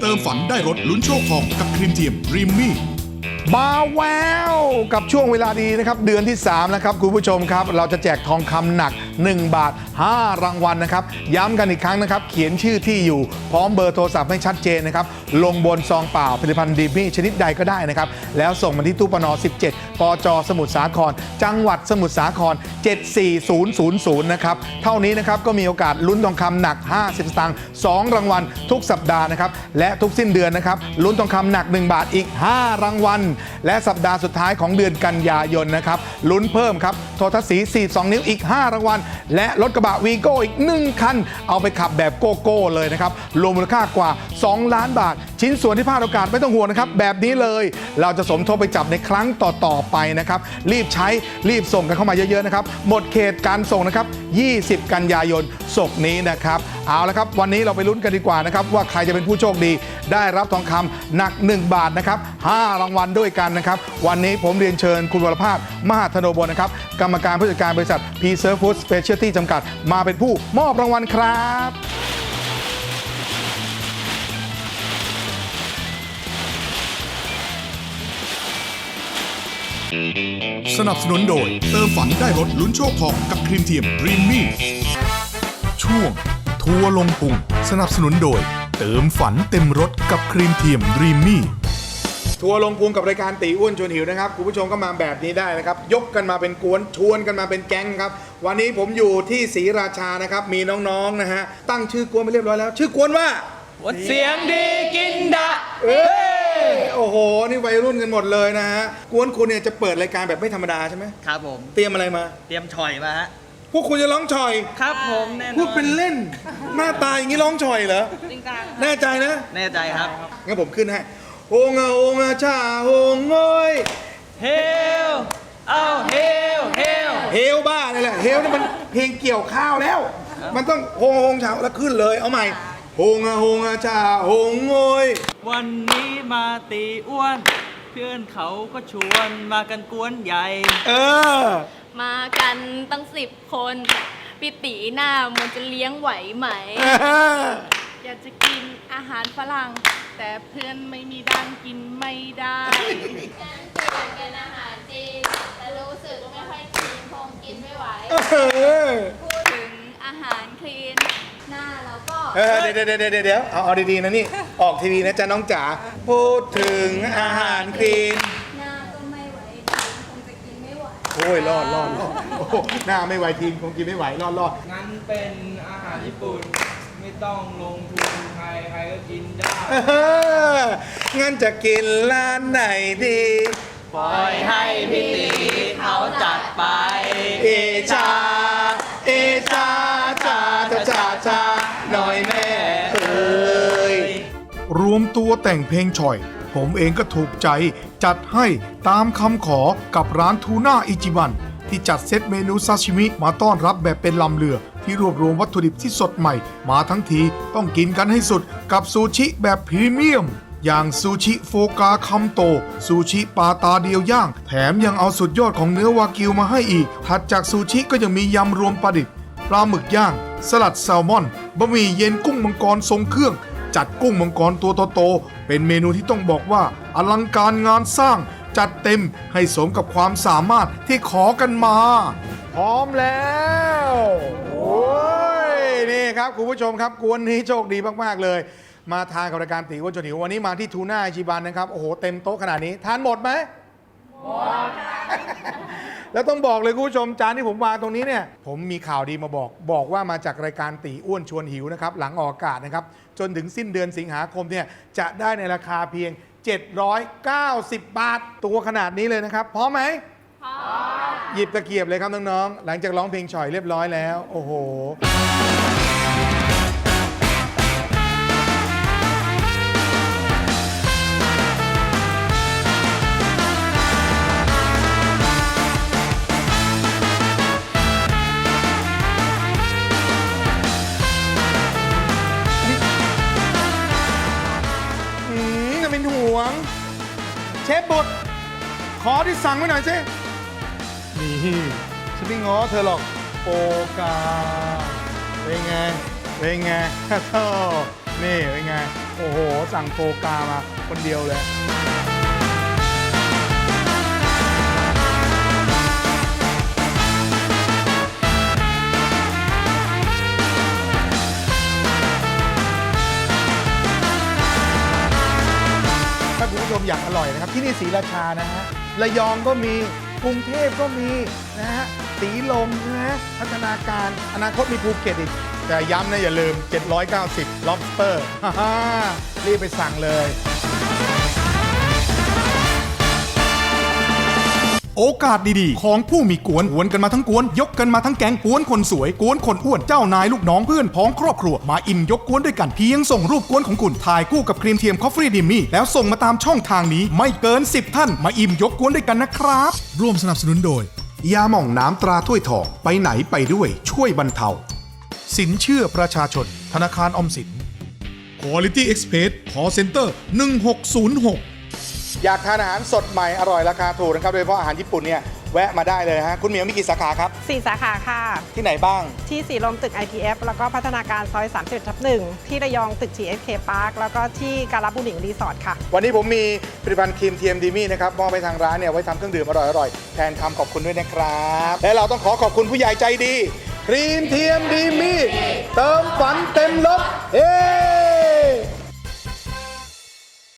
เติมฝันได้รถลุ้นโชคทองกับครีมเทียมรีมมี่ มาแววกับช่วงเวลาดีนะครับ เดือนที่3นะครับ คุณผู้ชมครับ เราจะแจกทองคำหนัก 1 บาท 5 รางวัลนะครับ ย้ำกันอีกครั้งนะครับ เขียนชื่อที่อยู่พร้อมเบอร์โทรศัพท์ให้ชัดเจนนะครับ ลงบนซองเปล่าผลิตภัณฑ์ดีมี่ชนิดใดก็ได้นะครับ แล้วส่งมาที่ตู้ปน 17 ปจ สมุทรสาคร จังหวัดสมุทรสาคร 74000 นะครับ เท่านี้นะครับก็มีโอกาสลุ้นทองคำหนัก 50 สตางค์2รางวัลทุกสัปดาห์นะครับ และทุกสิ้นเดือนนะครับ ลุ้นทองคำหนัก 1 บาทอีก 5 รางวัล และสัปดาห์สุดท้ายของเดือนกันยายนนะครับลุ้นเพิ่มครับโทรทัศสี42 นิ้วอีก 5 รางวัล และรถกระบะวีโก้อีก 1 คัน เอาไปขับแบบโกโก้เลยนะครับรวมมูลค่ากว่า 2 ล้านบาท ชิ้นส่วนที่พลาดโอกาสไม่ต้องห่วงนะครับ แบบนี้เลยเราจะสมทบไปจับในครั้งต่อๆไปนะครับ รีบใช้รีบส่งกันเข้ามาเยอะๆนะครับ หมดเขตการส่งนะครับ 20 กันยายนศกนี้นะครับ เอาละครับ วันนี้เราไปลุ้นกันดีกว่านะครับ ว่าใครจะเป็นผู้โชคดี ได้รับทองคำหนัก 1 บาทนะครับ5รางวัลด้วยกันนะครับ วันนี้ผมเรียนเชิญคุณวรภาพมหาธนบลนะครับ กรรมการผู้จัดการบริษัท P Serve Food Specialty จำกัดมาเป็นผู้มอบรางวัลครับ สนับสนุนโดย เติมฝันได้รถลุ้นโชคทองกับครีมเทียมรีมมี่ช่วง ทัวร์ลงพุงสนับสนุนโดย เติมฝันเต็มรถกับครีมเทียมรีมมี่ทัวร์ลงพุงกับรายการตีอ้วนชวนหิวนะครับคุณผู้ชมก็มาแบบนี้ได้นะครับ ยกกันมาเป็นกวนชวนกันมาเป็นแก๊งครับ วันนี้ผมอยู่ที่ศรีราชานะครับ มีน้องๆนะฮะตั้งชื่อกวนไปเรียบร้อยแล้ว ชื่อกวนว่าวัดเสียงดีกินดะเอ้ย โอ้โห นี่วัยรุ่นกันหมดเลยนะฮะ กวนคุณเนี่ยจะเปิดรายการแบบไม่ธรรมดาใช่ไหม ครับผม เตรียมอะไรมา เตรียมฉ่อยมาฮะ พวกคุณจะร้องชอย ครับผมแน่นอนพูดเป็นเล่น หน้าตาอย่างนี้ร้องชอยเหรอแน่ใจนะ แน่ใจครับ งั้นผมขึ้นให้โฮงอาโฮงอาชาโฮงโอยเฮล เอาเฮล เฮล เฮลบ้านี่แหละ เฮลนี่มันเพลงเกี่ยวข้าวแล้ว มันต้องโฮงโฮงชาแล้วขึ้นเลย เอาใหม่ โฮงอาโฮงอาชาโฮงโอยวันนี้มาตีอ้วน เพื่อนเขาก็ชวนมากันกวนใหญ่ เออ มากันตั้งสิบคนปิติหน้ามันจะเลี้ยงไหวไหม อยากจะกินอาหารฝรั่ง แต่เพื่อนไม่มีดังกินไม่ได้การเปลี่ยนเป็นอาหารจีนแต่รู้สึกไม่ค่อยคลีนคงกินไม่ไหว เราก็เออเดี๋ยวเดี๋ยวเดี๋ยวเดี๋ยวเอาเอาดีๆนะนี่ ออกทีวีนะจ๊ะน้องจ๋า พูดถึงอาหารคลีน หน้าก็ไม่ไหวจีนคงจะกินไม่ไหว โอ้ยรอดรอดรอดโอ้โหหน้าไม่ไหวทีมคงกินไม่ไหวรอดรอดงั้นเป็นอาหารญี่ปุ่นไม่ต้องลงทุนใครใครก็กินได้เอองั้นจะกินร้านไหนดี ปล่อยให้พี่ตีเขาจัดไป เอชา เอชาชาชาชาชา หน่อยแม่เอ้ยรวมตัวแต่งเพลงฉ่อย ผมเองก็ถูกใจจัดให้ตามคำขอกับร้านทูน่าอิจิบัน ที่จัดเซตเมนูซาชิมิมาต้อนรับแบบเป็นลำเรือ ที่รวบรวมวัตถุดิบที่สดใหม่ มาทั้งทีต้องกินกันให้สุดกับซูชิแบบพรีเมียมอย่างซูชิโฟกาคัมโต ซูชิปลาตาเดียวย่าง แถมยังเอาสุดยอดของเนื้อวากิวมาให้อีก ถัดจากซูชิก็ยังมียำรวมปลาดิบปลาหมึกย่าง สลัดแซลมอนบะหมี่เย็นกุ้งมังกรทรงเครื่อง จัดกุ้งมังกรตัวโตๆเป็นเมนูที่ต้องบอกว่าอลังการงานสร้าง จัดเต็มให้สมกับความสามารถที่ขอกันมา พร้อมแล้วโอ้ยนี่ครับคุณผู้ชมครับกวนนี้โชคดีมากๆเลย มาทานกับรายการตีว่าจนหิววันนี้มาที่ทูน่าอิชิบันนะครับโอ้โหเต็มโต๊ะขนาดนี้ทานหมดไหมหมด แล้วต้องบอกเลยคุณผู้ชมจานที่ผมวางตรงนี้เนี่ย ผมมีข่าวดีมาบอก บอกว่ามาจากรายการตีอ้วนชวนหิวนะครับ หลังออกอากาศนะครับ จนถึงสิ้นเดือนสิงหาคมเนี่ยจะได้ในราคาเพียง 790 บาท ตัวขนาดนี้เลยนะครับพร้อมไหมหยิบตะเกียบเลยครับน้องๆ หลังจากร้องเพลงฉ่อยเรียบร้อยแล้ว โอ้โห บท ขอที่สั่งไว้หน่อยสินี่ฉันไม่ง้อเธอหรอกโอกาเป็นไงเป็นไงโธ่นี่เป็นไง โอ้โห สั่งโฟกามาคนเดียวเลย ชมอย่างอร่อยนะครับ ที่นี่ศรีราชานะฮะระยองก็มีกรุงเทพก็มีนะฮะสีลมนะฮะพัฒนาการอนาคตมีภูเก็ตอีก แต่ย้ำนะอย่าลืม 790 lobster ฮ่าฮ่ารีบไปสั่งเลย โอกาสดีๆ ของผู้มีกวนกวนกันมาทั้งกวน ยกกันมาทั้งแก๊งกวนคนสวยกวนคนอ้วนเจ้านายลูกน้องเพื่อนพ้องครอบครัว มาอิ่มยกกวนด้วยกันเพียงส่งรูปกวนของคุณถ่ายคู่กับครีมเทียมคอฟฟี่ดิมมี่แล้วส่งมาตามช่องทางนี้ไม่เกิน 10 ท่าน มาอิ่มยกกวนด้วยกันนะครับ ร่วมสนับสนุนโดย ยาหม่องน้ำตราถ้วยทองไปไหนไปด้วยช่วยบรรเทา สินเชื่อประชาชน ธนาคารออมสิน Quality Express Call Center 1606 อยากทานอาหารสดใหม่อร่อยราคาถูกนะครับโดยเฉพาะอาหารญี่ปุ่นเนี่ยแวะมาได้เลยฮะคุณเหมียวมีกี่สาขาครับสี่สาขาค่ะ ที่ไหนบ้าง ที่สีลมตึก IPF แล้วก็พัฒนาการซอย30ทับหนึ่งที่ระยองตึก GSK Park แล้วก็ที่การับุหลิงรีสอร์ทค่ะ วันนี้ผมมีผลิตภัณฑ์ครีมเทียมดีมี่นะครับมอบไปทางร้านเนี่ยไว้ทำเครื่องดื่มอร่อยๆแทนคำขอบคุณด้วยนะครับ และเราต้องขอขอบคุณผู้ใหญ่ใจดี ครีมเทียมดีมี่เติมฝันเต็มรถเฮ้